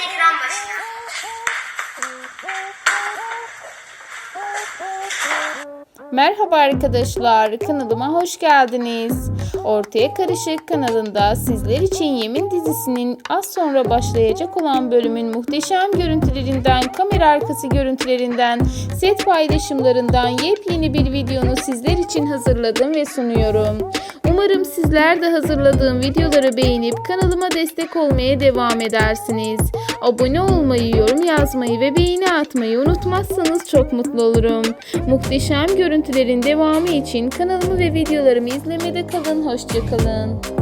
ekran başına. Merhaba arkadaşlar, kanalıma hoş geldiniz. Ortaya Karışık kanalında sizler için Yemin dizisinin az sonra başlayacak olan bölümün muhteşem görüntülerinden, kamera arkası görüntülerinden, set paylaşımlarından yepyeni bir videonu sizler için hazırladım ve sunuyorum. Umarım sizler de hazırladığım videoları beğenip kanalıma destek olmaya devam edersiniz. Abone olmayı, yorum yazmayı ve beğeni atmayı unutmazsanız çok mutlu olurum. Muhteşem görüntülerin devamı için kanalımı ve videolarımı izlemede kalın. Hoşçakalın.